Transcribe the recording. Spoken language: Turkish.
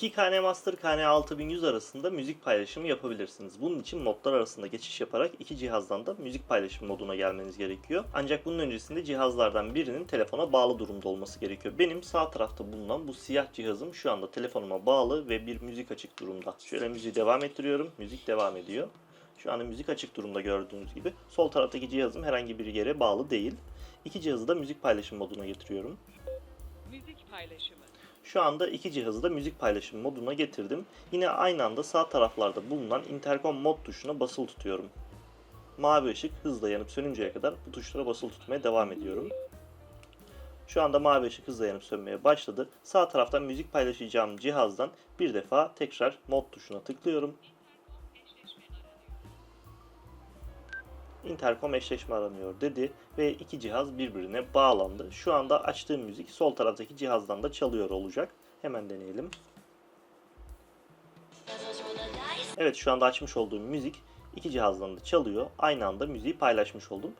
İki KN Master KN 6100 arasında müzik paylaşımı yapabilirsiniz. Bunun için modlar arasında geçiş yaparak iki cihazdan da müzik paylaşım moduna gelmeniz gerekiyor. Ancak bunun öncesinde cihazlardan birinin telefona bağlı durumda olması gerekiyor. Benim sağ tarafta bulunan bu siyah cihazım şu anda telefonuma bağlı ve bir müzik açık durumda. Şöyle müziği devam ettiriyorum. Müzik devam ediyor. Şu anda müzik açık durumda gördüğünüz gibi. Sol taraftaki cihazım herhangi bir yere bağlı değil. İki cihazı da müzik paylaşım moduna getiriyorum. Müzik paylaşımı. Şu anda iki cihazı da müzik paylaşım moduna getirdim. Yine aynı anda sağ taraflarda bulunan intercom mod tuşuna basılı tutuyorum. Mavi ışık hızla yanıp sönünceye kadar bu tuşlara basılı tutmaya devam ediyorum. Şu anda mavi ışık hızla yanıp sönmeye başladı. Sağ taraftan müzik paylaşacağım cihazdan bir defa tekrar mod tuşuna tıklıyorum. Intercom eşleşme aranıyor dedi ve iki cihaz birbirine bağlandı. Şu anda açtığım müzik sol taraftaki cihazdan da çalıyor olacak. Hemen deneyelim. Evet şu anda açmış olduğum müzik iki cihazdan da çalıyor. Aynı anda müziği paylaşmış oldum.